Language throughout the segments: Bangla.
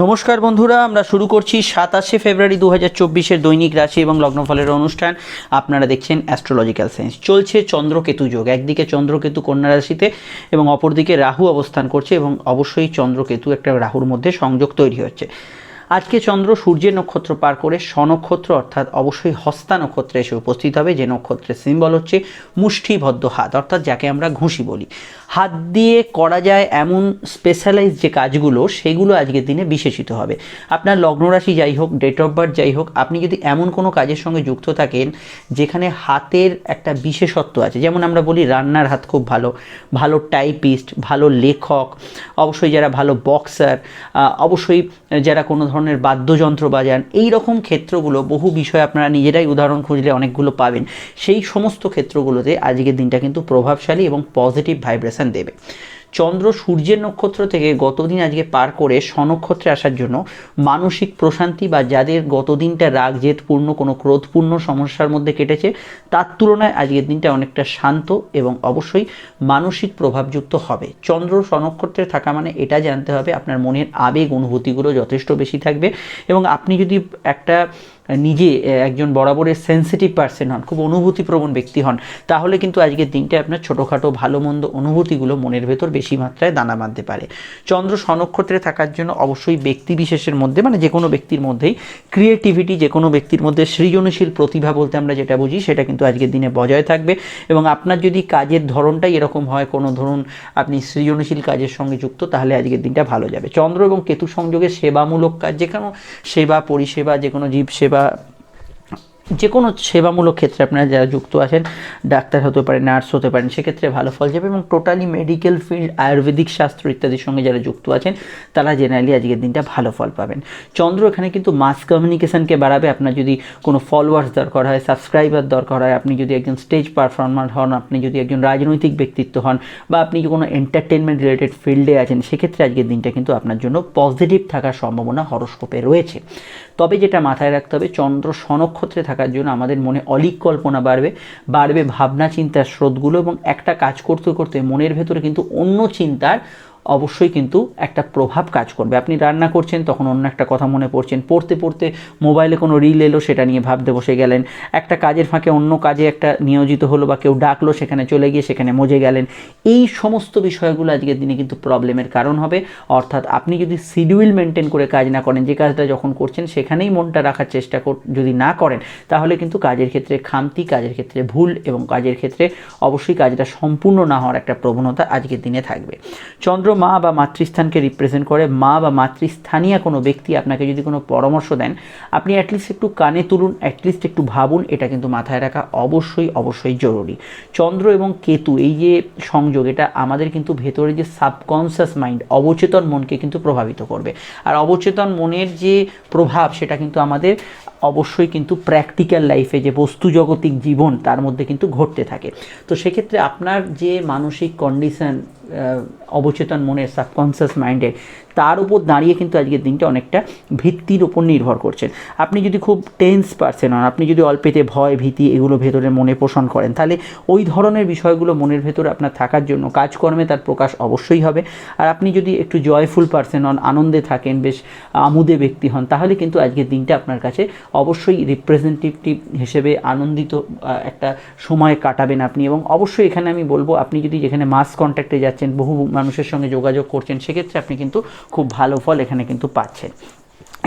নমস্কার বন্ধুরা, আমরা শুরু করছি সাতাশে ফেব্রুয়ারি দু হাজার চব্বিশের দৈনিক রাশি এবং লগ্নফলের অনুষ্ঠান। আপনারা দেখছেন অ্যাস্ট্রোলজিক্যাল সায়েন্স চলছে চন্দ্রকেতু যোগ। একদিকে চন্দ্রকেতু কন্যা রাশিতে এবং অপরদিকে রাহু অবস্থান করছে এবং অবশ্যই চন্দ্রকেতু একটা রাহুর মধ্যে সংযোগ তৈরি হচ্ছে। আজকে চন্দ্র সূর্যের নক্ষত্র পার করে স্বনক্ষত্র অর্থাৎ অবশ্যই হস্তা নক্ষত্রে এসে উপস্থিত হবে। যে নক্ষত্রের সিম্বল হচ্ছে মুষ্টিবদ্ধ হাত, অর্থাৎ যাকে আমরা ঘুষি বলি। হাত দিয়ে করা যায় এমন স্পেশালাইজ যে কাজগুলো, সেগুলো আজকের দিনে বিশেষিত হবে। আপনার লগ্নরাশি যাই হোক ডেট অফ বার্থ যাই হোক, আপনি যদি এমন কোনো কাজের সঙ্গে যুক্ত থাকেন, যেখানে হাতের একটা বিশেষত্ব আছে, যেমন আমরা বলি রান্নার হাত খুব ভালো ভালো টাইপিস্ট ভালো লেখক, অবশ্যই যারা ভালো বক্সার অবশ্যই যারা কোনো ধরনের বাদ্যযন্ত্র বাজান এই রকম ক্ষেত্রগুলো বহু বিষয় আপনারা নিজেরাই উদাহরণ খুঁজলে অনেকগুলো পাবেন। সেই সমস্ত ক্ষেত্রগুলোতে আজকের দিনটা কিন্তু প্রভাবশালী এবং পজিটিভ ভাইব্রেশন দেবে। চন্দ্র সূর্যের নক্ষত্র থেকে গতদিন আজকে পার করে স্বনক্ষত্রে আসার জন্য মানসিক প্রশান্তি বা যাদের গতদিনটা রাগ, জেদপূর্ণ, কোনো ক্রোধপূর্ণ সমস্যার মধ্যে কেটেছে, তার তুলনায় আজকের দিনটা অনেকটা শান্ত এবং অবশ্যই মানসিক প্রভাবযুক্ত হবে। চন্দ্র স্বনক্ষত্রে থাকা মানে এটা জানতে হবে, আপনার মনের আবেগ, অনুভূতিগুলো যথেষ্ট বেশি থাকবে এবং আপনি যদি একটা নিজে একজন বরাবরের সেন্সিটিভ পার্সন হন, খুব অনুভূতিপ্রবণ ব্যক্তি হন, তাহলে কিন্তু আজকের দিনটা আপনার ছোটোখাটো ভালো মন্দ অনুভূতিগুলো মনের ভেতর বেশি মাত্রায় দানা বাঁধতে পারে। চন্দ্র স্বনক্ষত্রে থাকার জন্য অবশ্যই ব্যক্তি বিশেষের মধ্যে মানে যে কোনো ব্যক্তির মধ্যেই ক্রিয়েটিভিটি যে কোনো ব্যক্তির মধ্যে সৃজনশীল প্রতিভা বলতে আমরা যেটা বুঝি, সেটা কিন্তু আজকের দিনে বজায় থাকবে। এবং আপনার যদি কাজের ধরনটাই এরকম হয়, কোনো ধরুন আপনি সৃজনশীল কাজের সঙ্গে যুক্ত, তাহলে আজকের দিনটা ভালো যাবে। চন্দ্র এবং কেতু সংযোগে সেবামূলক কাজ যে কোনো সেবা, পরিষেবা যে কোনো জীব সেবা Pak. যে কোনো সেবামূলক ক্ষেত্রে আপনারা যারা যুক্ত আছেন, ডাক্তার হতে পারেন, নার্স হতে পারেন, সেক্ষেত্রে ভালো ফল যাবে এবং টোটালি মেডিকেল ফিল্ড, আয়ুর্বেদিক শাস্ত্র ইত্যাদির সঙ্গে যারা যুক্ত আছেন, তারা জেনারেলি আজকের দিনটা ভালো ফল পাবেন। চন্দ্র এখানে কিন্তু মাস কমিউনিকেশনকে বাড়াবে। আপনার যদি কোনো ফলোয়ার্স দরকার হয় সাবস্ক্রাইবার দরকার হয়, আপনি যদি একজন স্টেজ পারফর্মার হন, আপনি যদি একজন রাজনৈতিক ব্যক্তিত্ব হন, বা আপনি কোনো এন্টারটেনমেন্ট রিলেটেড ফিল্ডে আছেন, সেক্ষেত্রে আজকের দিনটা কিন্তু আপনার জন্য পজিটিভ থাকার সম্ভাবনা হরস্কোপে রয়েছে। তবে যেটা মাথায় রাখতে হবে, চন্দ্র স্বনক্ষত্রে থাকার জন্য আমাদের মনে অলিক কল্পনা বাড়বে বাড়বে ভাবনা, চিন্তার স্রোতগুলো এবং একটা কাজ করতে করতে মনের ভেতরে কিন্তু অন্য চিন্তার অবশ্যই কিন্তু একটা প্রভাব কাজ করবে। আপনি রান্না করছেন, তখন অন্য একটা কথা মনে পড়ছেন পড়তে পড়তে মোবাইলে কোনো রিল এলো, সেটা নিয়ে ভাবতে বসে গেলেন। একটা কাজের ফাঁকে অন্য কাজে একটা নিয়োজিত হলো বা কেউ ডাকলো, সেখানে চলে গিয়ে সেখানে মজে গেলেন। এই সমস্ত বিষয়গুলো আজকের দিনে কিন্তু প্রবলেমের কারণ হবে। অর্থাৎ আপনি যদি শিডিউল মেনটেন করে কাজ না করেন, যে কাজটা যখন করছেন, সেখানেই মনটা রাখার চেষ্টা যদি না করেন, তাহলে কিন্তু কাজের ক্ষেত্রে খামতি, কাজের ক্ষেত্রে ভুল এবং কাজের ক্ষেত্রে অবশ্যই কাজটা সম্পূর্ণ না হওয়ার একটা প্রবণতা আজকের দিনে থাকবে। চন্দ্র মা বা মাতৃস্থানকে রিপ্রেজেন্ট করে, মা বা মাতৃস্থানীয় কোনো ব্যক্তি আপনাকে যদি কোনো পরামর্শ দেন, আপনি অ্যাটলিস্ট একটু কানে তুলুন অ্যাটলিস্ট একটু ভাবুন, এটা কিন্তু মাথায় রাখা অবশ্যই অবশ্যই জরুরি। চন্দ্র এবং কেতু, এই যে সংযোগ, এটা আমাদের কিন্তু ভেতরে যে সাবকনসিয়াস মাইন্ড অবচেতন মনকে কিন্তু প্রভাবিত করবে। আর অবচেতন মনের যে প্রভাব, সেটা কিন্তু আমাদের অবশ্যই কিন্তু প্র্যাকটিক্যাল লাইফে যে বস্তুজগতিক জীবন, তার মধ্যে কিন্তু ঘটতে থাকে। তো সেক্ষেত্রে আপনার যে মানসিক কন্ডিশন অবচেতন মনের সাবকনসিয়াস মাইন্ডের তার উপর দাঁড়িয়ে কিন্তু আজকের দিনটা অনেকটা ভিত্তির উপর নির্ভর করছেন আপনি যদি খুব টেন্স পারছেন হন, আপনি যদি অল্পেতে ভয়, ভীতি এগুলো ভেতরে মনে পোষণ করেন, তাহলে ওই ধরনের বিষয়গুলো মনের ভেতরে আপনার থাকার জন্য কাজকর্মে তার প্রকাশ অবশ্যই হবে। আর আপনি যদি একটু জয়ফুল পারসন হন, আনন্দে থাকেন, বেশ আমুদে ব্যক্তি হন, তাহলে কিন্তু আজকের দিনটা আপনার কাছে অবশ্যই রিপ্রেজেন্টেটিভ হিসেবে আনন্দিত একটা সময় কাটাবেন আপনি। এবং অবশ্যই এখানে আমি বলব, আপনি যদি যেখানে মাস কন্ট্যাক্টে যাচ্ছেন বহু মানুষের সঙ্গে যোগাযোগ করছেন সেক্ষেত্রে আপনি কিন্তু খুব ভালো ফল এখানে কিন্তু পাচ্ছেন।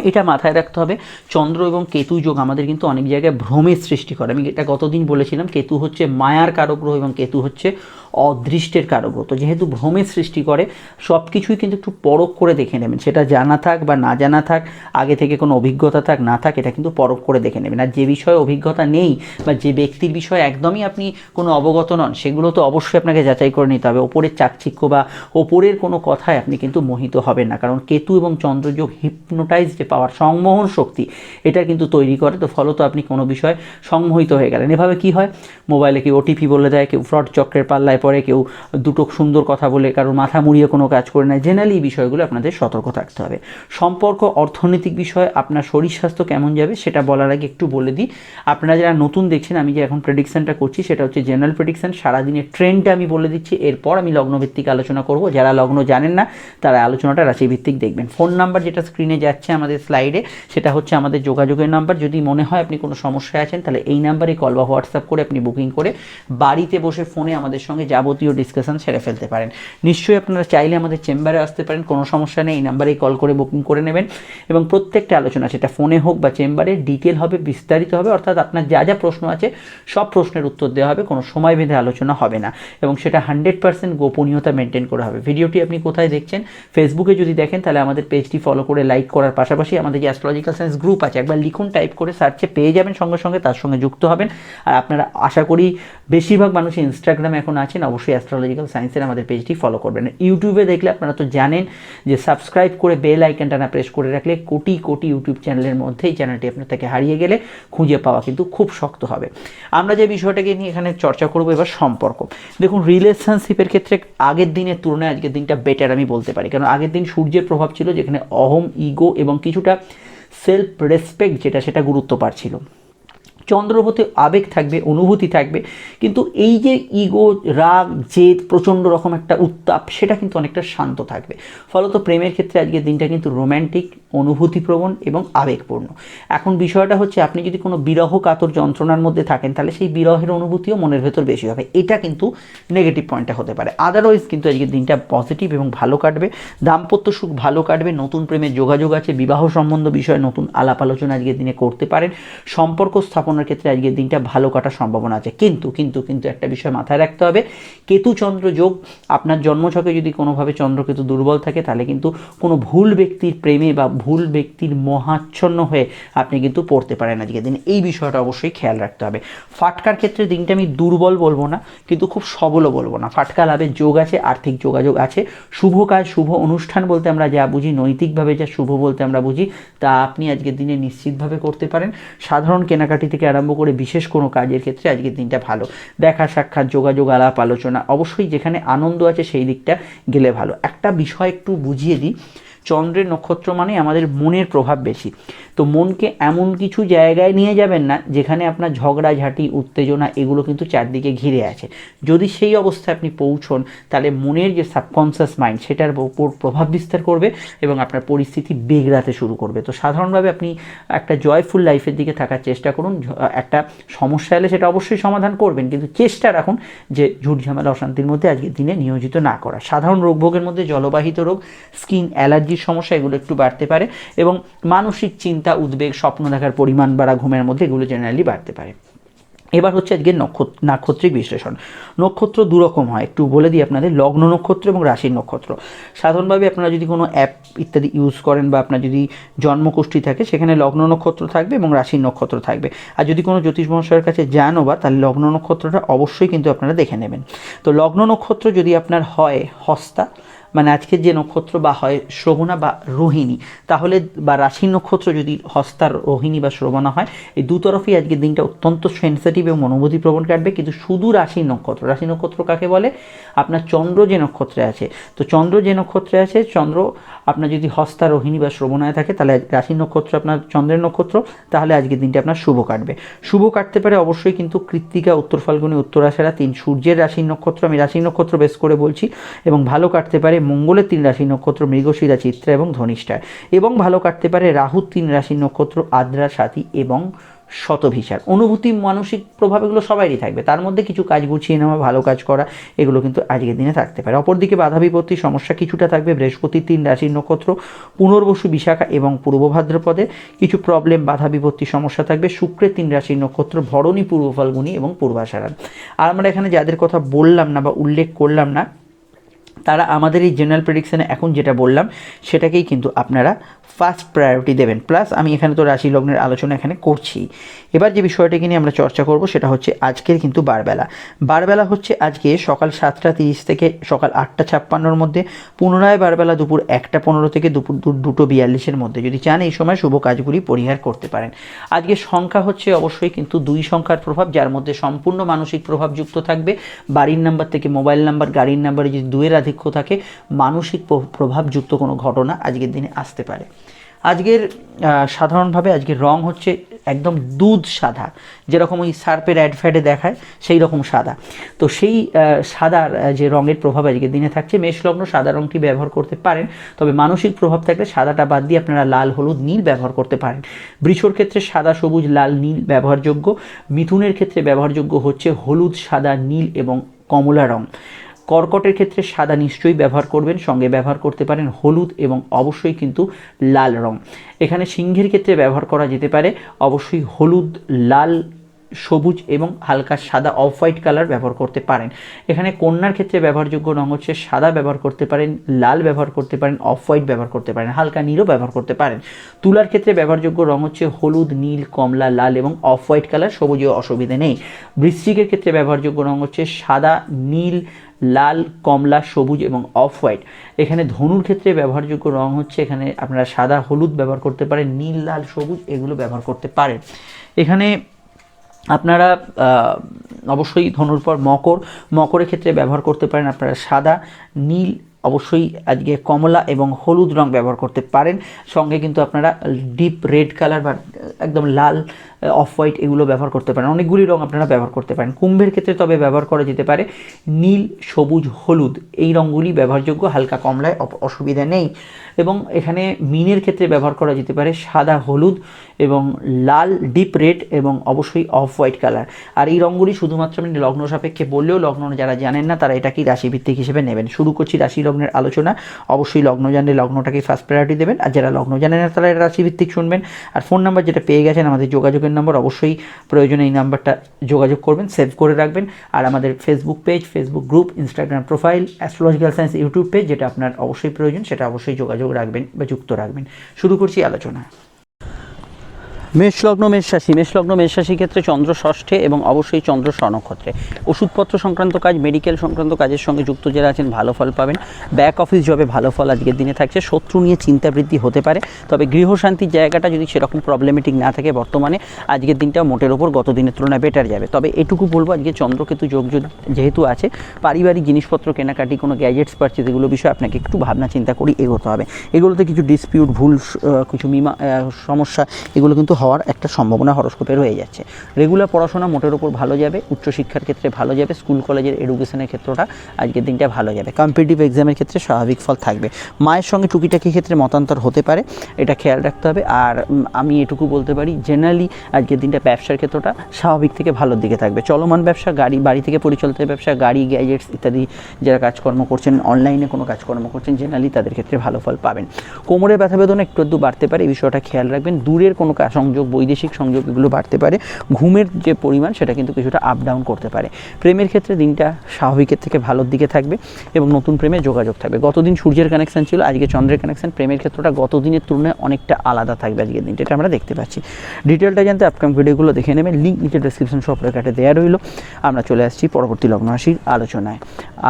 এটা মাথায় রাখতে হবে। চন্দ্র এবং কেতু যোগ আমাদের কিন্তু অনেক জায়গায় ভ্রমের সৃষ্টি করে। আমি এটা গতদিন বলেছিলাম, কেতু হচ্ছে মায়ার কারক গ্রহ এবং কেতু হচ্ছে অদৃষ্টের কারক গ্রহ তো যেহেতু ভ্রমের সৃষ্টি করে সব কিছুই কিন্তু একটু পরখ করে দেখে নেবেন। সেটা জানা থাক বা না জানা থাক, আগে থেকে কোনো অভিজ্ঞতা থাক, না থাক, এটা কিন্তু পরখ করে দেখে নেবেন। আর যে বিষয়ে অভিজ্ঞতা নেই বা যে ব্যক্তির বিষয়ে একদমই আপনি কোনো অবগত নন, সেগুলো তো অবশ্যই আপনাকে যাচাই করে নিতে হবে। ওপরের চাকচিক্য বা ওপরের কোনো কথায় আপনি কিন্তু মোহিত হবেন না। কারণ কেতু এবং চন্দ্রযোগ হিপনোটাইজ যে পাওয়ার সংমোহন শক্তি। এটা কিন্তু তৈরি করে। তো ফলত আপনি কোনো বিষয়ে সংমোহিত হয়ে গেলেন। এভাবে কি হয়? মোবাইলে কেউ ওটিপি বলে দেয়, কেউ ফ্রড চক্রের পাল্লায় পড়ে, কেউ দুটো সুন্দর কথা বলে, কারোর মাথা মুড়িয়ে কোনো কাজ করে নেয়। জেনারেলি এই বিষয়গুলো আপনাদের সতর্ক থাকতে হবে। সম্পর্ক, অর্থনৈতিক বিষয়ে, আপনার শরীর স্বাস্থ্য কেমন যাবে সেটা বলার আগে একটু বলে দিই। আপনারা যারা নতুন দেখছেন, আমি যে এখন প্রেডিকশনটা করছি সেটা হচ্ছে জেনারেল প্রেডিকশন সারাদিনের ট্রেন্ডটা আমি বলে দিচ্ছি। এরপর আমি লগ্নভিত্তিক আলোচনা করব। যারা লগ্ন জানেন না, তারা আলোচনাটা রাশিভিত্তিক দেখবেন। ফোন নাম্বার যেটা স্ক্রিনে যাচ্ছে আমাদের স্লাইডে, সেটা হচ্ছে আমাদের যোগাযোগের নাম্বার। যদি মনে হয় আপনি কোনো সমস্যায় আছেন, তাহলে এই নাম্বারে কল বা হোয়াটসঅ্যাপ করে আপনি বুকিং করে বাড়িতে বসে ফোনে আমাদের সঙ্গে যাবতীয় ডিসকাশন সেরে ফেলতে পারেন। নিশ্চয়ই আপনারা চাইলে আমাদের চেম্বারে আসতে পারেন, কোনো সমস্যা নেই, এই নাম্বারেই কল করে বুকিং করে নেবেন। এবং প্রত্যেকটা আলোচনা, সেটা ফোনে হোক বা চেম্বারে, ডিটেল হবে, বিস্তারিত হবে, অর্থাৎ আপনার যা যা প্রশ্ন আছে, সব প্রশ্নের উত্তর দেওয়া হবে, কোনো সময় বেঁধে আলোচনা হবে না। এবং সেটা হান্ড্রেড পার্সেন্ট গোপনীয়তা মেনটেন করা হবে। ভিডিওটি আপনি কোথায় দেখছেন, ফেসবুকে যদি দেখেন, তাহলে আমাদের পেজটি ফলো করে, লাইক করার পাশাপাশি আমাদের যে অ্যাস্ট্রোলজিক্যাল সায়েন্স গ্রুপ আছে, একবার লিখুন টাইপ করে সার্চে পেয়ে যাবেন সঙ্গে সঙ্গে, তার সঙ্গে যুক্ত হবেন। আর আপনারা আশা করি বেশিরভাগ মানুষ ইনস্টাগ্রামে এখন আছেন, অবশ্যই অ্যাস্ট্রোলজিক্যাল সায়েন্সের আমাদের পেজটি ফলো করবেন। ইউটিউবে দেখলে আপনারা তো জানেন যে সাবস্ক্রাইব করে বেল আইকনটা না প্রেস করে রাখলে কোটি কোটি ইউটিউব চ্যানেলের মধ্যেই চ্যানেলটি আপনার থেকে হারিয়ে গেলে খুঁজে পাওয়া কিন্তু খুব শক্ত হবে। আমরা যে বিষয়টাকে নিয়ে এখানে চর্চা করব, এবার সম্পর্ক। দেখুন রিলেশনশিপের ক্ষেত্রে আগের দিনের তুলনায় আজকের দিনটা বেটার আমি বলতে পারি। কারণ আগের দিন সূর্যের প্রভাব ছিল যেখানে অহম ইগো এবং কিছুটা সেলফ রেসপেক্ট যেটা সেটা গুরুত্ব পাচ্ছিল চন্দ্রপথে আবেগ থাকবে, অনুভূতি থাকবে। কিন্তু এই যে ইগো, রাগ, জেদ, প্রচণ্ড রকম একটা উত্তাপ, সেটা কিন্তু অনেকটা শান্ত থাকবে। ফলত প্রেমের ক্ষেত্রে আজকের দিনটা কিন্তু রোম্যান্টিক অনুভূতিপ্রবণ এবং আবেগপূর্ণ। এখন বিষয়টা হচ্ছে, আপনি যদি কোনো বিরহ কাতর যন্ত্রণার মধ্যে থাকেন, তাহলে সেই বিরহের অনুভূতিও মনের ভেতর বেশি হবে। এটা কিন্তু নেগেটিভ পয়েন্টটা হতে পারে। আদারওয়াইজ কিন্তু আজকের দিনটা পজিটিভ এবং ভালো কাটবে। দাম্পত্য সুখ ভালো কাটবে। নতুন প্রেমের যোগাযোগ আছে। বিবাহ সম্বন্ধ বিষয়ে নতুন আলাপ আলোচনা আজকের দিনে করতে পারেন। সম্পর্ক স্থাপনের ক্ষেত্রে আজকের দিনটা ভালো কাটার সম্ভাবনা আছে। কিন্তু কিন্তু কিন্তু একটা বিষয় মাথায় রাখতে হবে। কেতু চন্দ্র যোগ, আপনার জন্মছকে যদি কোনোভাবে চন্দ্রকেতু দুর্বল থাকে, তাহলে কিন্তু কোনো ভুল ব্যক্তির প্রেমে বা ভুল ব্যক্তির মহাচ্ছন্ন হয়ে আপনি কিন্তু পড়তে পারেন আজকের দিন। এই বিষয়টা অবশ্যই খেয়াল রাখতে হবে। ফাটকার ক্ষেত্রে দিনটা আমি দুর্বল বলব না, কিন্তু খুব সবলও বলব না। ফাটকা লাভের যোগ আছে, আর্থিক যোগাযোগ আছে। শুভ কাজ, শুভ অনুষ্ঠান বলতে আমরা যা বুঝি, নৈতিকভাবে যা শুভ বলতে আমরা বুঝি, তা আপনি আজকের দিনে নিশ্চিতভাবে করতে পারেন। সাধারণ কেনাকাটি থেকে আরম্ভ করে বিশেষ কোনো কাজের ক্ষেত্রে আজকের দিনটা ভালো। দেখা, সাক্ষাৎ, যোগাযোগ, আলাপ, আলোচনা, অবশ্যই যেখানে আনন্দ আছে সেই দিকটা গেলে ভালো। একটা বিষয় একটু বুঝিয়ে দিই। চন্দ্রের নক্ষত্র মানে আমাদের মনের প্রভাব বেশি। তো মনকে এমন কিছু জায়গায় নিয়ে যাবেন না, যেখানে আপনার ঝগড়াঝাঁটি উত্তেজনা এগুলো কিন্তু চারদিকে ঘিরে আছে। যদি সেই অবস্থায় আপনি পৌঁছন, তাহলে মনের যে সাবকনসিয়াস মাইন্ড সেটার উপর প্রভাব বিস্তার করবে এবং আপনার পরিস্থিতি বিগড়াতে শুরু করবে। তো সাধারণভাবে আপনি একটা জয়ফুল লাইফের দিকে থাকার চেষ্টা করুন। একটা সমস্যা এলে সেটা অবশ্যই সমাধান করবেন, কিন্তু চেষ্টা রাখুন যে ঝুট ঝামেলা, অশান্তির মধ্যে আজকের দিনে নিয়োজিত না করা। সাধারণ রোগভোগের মধ্যে জলবাহিত রোগ স্কিন অ্যালার্জির সমস্যা এগুলো একটু বাড়তে পারে এবং মানসিক চিন্তা, উদ্বেগ, স্বপ্ন দেখার পরিমাণ বাড়া, ঘুমের মধ্যে এগুলো জেনারেলি বাড়তে পারে। এবার হচ্ছে আজকে নক্ষত্র নাক্ষত্রিক বিশ্লেষণ। নক্ষত্র দুরকম হয়। একটু বলে দিই আপনাদের, লগ্ন নক্ষত্র এবং রাশির নক্ষত্র। সাধারণভাবে আপনারা যদি কোনো অ্যাপ ইত্যাদি ইউজ করেন বা আপনার যদি জন্মকুষ্ঠী থাকে, সেখানে লগ্ন নক্ষত্র থাকবে এবং রাশির নক্ষত্র থাকবে। আর যদি কোনো জ্যোতিষ মহাশয়ের কাছে যানও বা, তাহলে লগ্ন নক্ষত্রটা অবশ্যই কিন্তু আপনারা দেখে নেবেন। তো লগ্ন নক্ষত্র যদি আপনার হয় হস্তা মানে আজকের যে নক্ষত্র বা হয় শ্রবণা বা রোহিণী, তাহলে বা রাশি নক্ষত্র যদি হস্তার রোহিণী বা শ্রবণা হয়, এই দুতরফই আজকের দিনটা অত্যন্ত সেন্সিটিভ এবং অনুভূতি প্রবণ কাটবে। কিন্তু শুধু রাশি নক্ষত্র রাশি নক্ষত্র কাকে বলে? আপনার চন্দ্র যে নক্ষত্রে আছে, তো চন্দ্র যে নক্ষত্রে আছে, চন্দ্র আপনার যদি হস্তা, রোহিণী বা শ্রবণায় থাকে, তাহলে রাশি নক্ষত্র আপনার চন্দ্রের নক্ষত্র, তাহলে আজকের দিনটা আপনার শুভ কাটবে। শুভ কাটতে পারে অবশ্যই কিন্তু কৃত্তিকা, উত্তর ফাল্গুনি, উত্তরাশারা, তিন সূর্যের রাশির নক্ষত্র, আমি রাশি নক্ষত্র বেশ করে বলছি, এবং ভালো কাটতে পারে মঙ্গলের তিন রাশি নক্ষত্র মৃগশিরা চিত্রা এবং ধনিষ্ঠায়। এবং ভালো কাটতে পারে রাহুর তিন রাশি নক্ষত্র আদ্রা সাথী এবং শতভিসার অনুভূতি, মানসিক প্রভাব এগুলো সবারই থাকবে। তার মধ্যে কিছু কাজ গুছিয়ে নেওয়া, ভালো কাজ করা, এগুলো কিন্তু আজকের দিনে থাকতে পারে। অপরদিকে বাধা বিপত্তির সমস্যা কিছুটা থাকবে। বৃহস্পতির তিন রাশির নক্ষত্র পুনর্বসু বিশাখা এবং পূর্ব ভাদ্রপদে কিছু প্রবলেম বাধা বিপত্তির সমস্যা থাকবে। শুক্রের তিন রাশির নক্ষত্র ভরণী, পূর্ব ফাল্গুনি এবং পূর্বাষাঢ়। আর আমরা এখানে যাদের কথা বললাম না বা উল্লেখ করলাম না তারা আমাদের এই জেনারেল প্রেডিকশানে এখন যেটা বললাম, সেটাকেই কিন্তু আপনারা ফার্স্ট প্রায়োরিটি দেবেন। প্লাস আমি এখানে তো রাশি লগ্নের আলোচনা এখানে করছি। এবার যে বিষয়টাকে নিয়ে আমরা চর্চা করব সেটা হচ্ছে আজকের কিন্তু বারবেলা। বারবেলা হচ্ছে আজকে সকাল সাতটা তিরিশ থেকে সকাল আটটা ছাপ্পান্নর মধ্যে, পুনরায় বারবেলা দুপুর একটা পনেরো থেকে দুপুর দুটো বিয়াল্লিশের মধ্যে। যদি চান এই সময় শুভ কাজগুলি পরিহার করতে পারেন। আজকে সংখ্যা হচ্ছে অবশ্যই কিন্তু দুই সংখ্যার প্রভাব, যার মধ্যে সম্পূর্ণ মানসিক প্রভাব যুক্ত থাকবে। বাড়ির নাম্বার থেকে মোবাইল নাম্বার, গাড়ির নাম্বারে যদি দুয়ের আধিক্য থাকে, মানসিক প্র- প্রভাবযুক্ত কোনো ঘটনা আজকের দিনে আসতে পারে। আজকের সাধারণভাবে আজকের রং হচ্ছে একদম দুধ সাদা। যেরকম ওই সার্পের অ্যাড ফ্যাডে দেখায়, সেই রকম সাদা। তো সেই সাদার যে রঙের প্রভাব আজকের দিনে থাকছে, মেষলগ্ন সাদা রঙটি ব্যবহার করতে পারেন। তবে মানসিক প্রভাব থাকলে সাদাটা বাদ দিয়ে আপনারা লাল, হলুদ, নীল ব্যবহার করতে পারেন। বৃষর ক্ষেত্রে সাদা, সবুজ, লাল, নীল ব্যবহারযোগ্য। মিথুনের ক্ষেত্রে ব্যবহারযোগ্য হচ্ছে হলুদ, সাদা, নীল এবং কমলা রং। কর্কটের ক্ষেত্রে সাদা নিশ্চয়ই ব্যবহার করবেন, সঙ্গে ব্যবহার করতে পারেন হলুদ এবং অবশ্যই কিন্তু লাল রং। এখানে সিংহের ক্ষেত্রে ব্যবহার করা যেতে পারে, অবশ্যই হলুদ, লাল, সবুজ এবং হালকা সাদা অফ হোয়াইট কালার ব্যবহার করতে পারেন। এখানে কন্যার ক্ষেত্রে ব্যবহারযোগ্য রং হচ্ছে সাদা ব্যবহার করতে পারেন, লাল ব্যবহার করতে পারেন, অফ হোয়াইট ব্যবহার করতে পারেন, হালকা নীলও ব্যবহার করতে পারেন। তুলার ক্ষেত্রে ব্যবহারযোগ্য রং হচ্ছে হলুদ, নীল, কমলা, লাল এবং অফ হোয়াইট কালার, সবুজেও অসুবিধে নেই। বৃশ্চিকের ক্ষেত্রে ব্যবহারযোগ্য রং হচ্ছে সাদা, নীল লাল, কমলা, সবুজ এবং অফ হোয়াইট এখানে ধনুর ক্ষেত্রে ব্যবহারযোগ্য রং হচ্ছে এখানে আপনারা সাদা, হলুদ ব্যবহার করতে পারেন, নীল, লাল, সবুজ এগুলো ব্যবহার করতে পারেন। এখানে আপনারা অবশ্যই ধনুর পর মকর, মকরের ক্ষেত্রে ব্যবহার করতে পারেন আপনারা সাদা, নীল, অবশ্যই আজকে কমলা এবং হলুদ রং ব্যবহার করতে পারেন। সঙ্গে কিন্তু আপনারা ডিপ রেড কালার বা একদম লাল অফ হোয়াইট এগুলো ব্যবহার করতে পারেন। অনেকগুলি রং আপনারা ব্যবহার করতে পারেন। কুম্ভের ক্ষেত্রে তবে ব্যবহার করা যেতে পারে নীল, সবুজ, হলুদ। এই রঙগুলি ব্যবহারযোগ্য, হালকা কমলায় অসুবিধা নেই। এবং এখানে মিনের ক্ষেত্রে ব্যবহার করা যেতে পারে সাদা, হলুদ এবং লাল ডিপ রেড এবং অবশ্যই অফ হোয়াইট কালার আর এই রঙগুলি শুধুমাত্র আপনি লগ্ন সাপেক্ষে বললেও লগ্ন যারা জানেন না, তারা এটাকেই রাশিভিত্তিক হিসেবে নেবেন। শুরু করছি রাশি লগ্নের আলোচনা। অবশ্যই লগ্ন জানলে লগ্নটাকে ফার্স্ট প্রায়োরিটি দেবেন। আর যারা লগ্ন জানেন না, তারা রাশিভিত্তিক শুনবেন। আর ফোন নাম্বার যেটা পেয়ে গেছেন, আমাদের যোগাযোগের নাম্বার অবশ্যই প্রয়োজনে এই নাম্বারটা যোগাযোগ করবেন সেভ করে রাখবেন। আর আমাদের Facebook page Facebook group Instagram profile astrological science YouTube page যেটা আপনার অবশ্যই প্রয়োজন, সেটা অবশ্যই যোগাযোগ রাখবেন বা যুক্ত রাখবেন। শুরু করছি আলোচনা। মেষলগ্ন মেষ রাশি মেষলগ্ন মেষ রাশির ক্ষেত্রে চন্দ্র ষষ্ঠে এবং অবশ্যই চন্দ্র স্বনক্ষত্রে ওষুধপত্র সংক্রান্ত কাজ, মেডিকেল সংক্রান্ত কাজের সঙ্গে যুক্ত যারা আছেন, ভালো ফল পাবেন। ব্যাক অফিস জবে ভালো ফল আজকের দিনে থাকছে। শত্রু নিয়ে চিন্তা বৃদ্ধি হতে পারে। তবে গৃহশান্তির জায়গাটা যদি সেরকম প্রবলেমেটিক না থাকে বর্তমানে, আজকের দিনটা মোটের ওপর গত দিনের তুলনায় বেটার যাবে। তবে এটুকু বলব, আজকে চন্দ্রকেতু যোগ যেহেতু আছে, পারিবারিক জিনিসপত্র কেনাকাটি, কোনো গ্যাজেটস পারচেজ এগুলো বিষয়ে আপনাকে একটু ভাবনা চিন্তা করি এগোতে হবে। এগুলোতে কিছু ডিসপিউট ভুল কিছু মিমা সমস্যা, এগুলো কিন্তু হওয়ার একটা সম্ভাবনা হরস্কোপে রয়ে যাচ্ছে। রেগুলার পড়াশোনা মোটের ওপর ভালো যাবে, উচ্চশিক্ষার ক্ষেত্রে ভালো যাবে স্কুল কলেজের এডুকেশনের ক্ষেত্রটা আজকের দিনটা ভালো যাবে। কম্পিটিটিভ এক্সামের ক্ষেত্রে স্বাভাবিক ফল থাকবে। মায়ের সঙ্গে টুকিটাকি ক্ষেত্রে মতান্তর হতে পারে, এটা খেয়াল রাখতে হবে। আর আমি এটুকু বলতে পারি জেনারেলি আজকের দিনটা ব্যবসার ক্ষেত্রটা স্বাভাবিক থেকে ভালোর দিকে থাকবে। চলমান ব্যবসা, গাড়ি, বাড়ি থেকে পরিচালিত ব্যবসা, গাড়ি গ্যাজেটস ইত্যাদি যারা কাজকর্ম করছেন অনলাইনে কোনো কাজকর্ম করছেন জেনারেলি তাদের ক্ষেত্রে ভালো ফল পাবেন। কোমরে ব্যথা বেদনা একটু একটু বাড়তে পারে, এই বিষয়টা খেয়াল রাখবেন। দূরের কোনো কা- সংযোগ, বৈদেশিক সংযোগ এগুলো বাড়তে পারে। ঘুমের যে পরিমাণ, সেটা কিন্তু কিছুটা আপ ডাউন করতে পারে। প্রেমের ক্ষেত্রে দিনটা স্বাভাবিকের থেকে ভালোর দিকে থাকবে এবং নতুন প্রেমে যোগাযোগ থাকবে। গতদিন সূর্যের কানেকশন ছিল, আজকে চন্দ্রের কানেকশন প্রেমের ক্ষেত্রটা গত দিনের তুলনায় অনেকটা আলাদা থাকবে আজকের দিনটা। এটা আমরা দেখতে পাচ্ছি। ডিটেলটা জানতে আপকাম ভিডিওগুলো দেখে নেবেন। লিঙ্ক নিচে ডেসক্রিপশন সব রেখাটে দেওয়া রইল। আমরা চলে আসছি পরবর্তী লগ্ন রাশির আলোচনায়।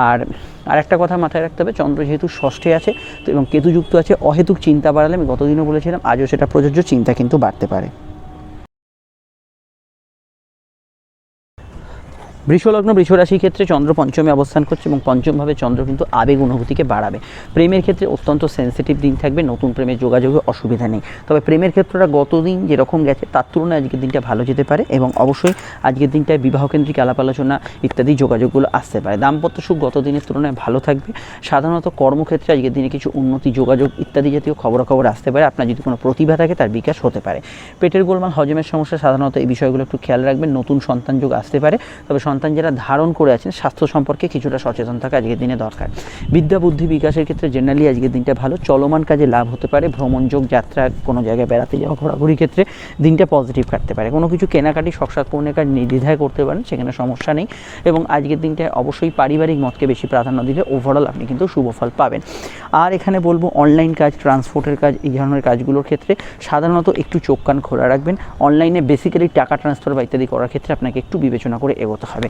আর আর একটা কথা মাথায় রাখতে হবে, চন্দ্র যেহেতু ষষ্ঠে আছে, তো এবং কেতুযুক্ত আছে, অহেতুক চিন্তা বাড়ালে আমি গতদিনও বলেছিলাম, আজও সেটা প্রযোজ্য, চিন্তা কিন্তু বাড়তে পারে। বৃষলগ্ন বৃষরাশির ক্ষেত্রে চন্দ্র পঞ্চমে অবস্থান করছে এবং পঞ্চমভাবে চন্দ্র কিন্তু আবেগ অনুভূতিকে বাড়াবে। প্রেমের ক্ষেত্রে অত্যন্ত সেন্সিটিভ দিন থাকবে, নতুন প্রেমের যোগাযোগে অসুবিধা নেই। তবে প্রেমের ক্ষেত্রটা গতদিন যেরকম গেছে, তার তুলনায় আজকের দিনটা ভালো যেতে পারে এবং অবশ্যই আজকের দিনটায় বিবাহকেন্দ্রিক আলাপ আলোচনা ইত্যাদি যোগাযোগগুলো আসতে পারে। দাম্পত্য সুখ গত দিনের তুলনায় ভালো থাকবে। সাধারণত কর্মক্ষেত্রে আজকের দিনে কিছু উন্নতি, যোগাযোগ ইত্যাদি জাতীয় খবরাখবর আসতে পারে। আপনার যদি কোনো প্রতিভা থাকে, তার বিকাশ হতে পারে। পেটের গোলমাল, হজমের সমস্যা, সাধারণত এই বিষয়গুলো একটু খেয়াল রাখবেন। নতুন সন্তান যোগ আসতে পারে। তবে সন্তান যারা ধারণ করে আছেন, স্বাস্থ্য সম্পর্কে কিছুটা সচেতন থাকা আজকের দিনে দরকার। বিদ্যা, বুদ্ধি বিকাশের ক্ষেত্রে জেনারেলি আজকের দিনটা ভালো। চলমান কাজে লাভ হতে পারে ভ্রমণযোগ যাত্রা, কোনো জায়গায় বেড়াতে যাওয়া, ঘোরাঘুরির ক্ষেত্রে দিনটা পজিটিভ কাটতে পারে। কোনো কিছু কেনাকাটি শখসাদ পূর্ণের কাজ নির্দ্বিধায় করতে পারেন, সেখানে সমস্যা নেই। এবং আজকের দিনটা অবশ্যই পারিবারিক মতকে বেশি প্রাধান্য দিলে ওভারঅল আপনি কিন্তু শুভ ফল পাবেন। আর এখানে বলব অনলাইন কাজ ট্রান্সপোর্টের কাজ, এই ধরনের কাজগুলোর ক্ষেত্রে সাধারণত একটু চোখ কান খোলা রাখবেন। অনলাইনে বেসিক্যালি টাকা ট্রান্সফার বা ইত্যাদি করার ক্ষেত্রে আপনাকে একটু বিবেচনা করে এগোতে হবে।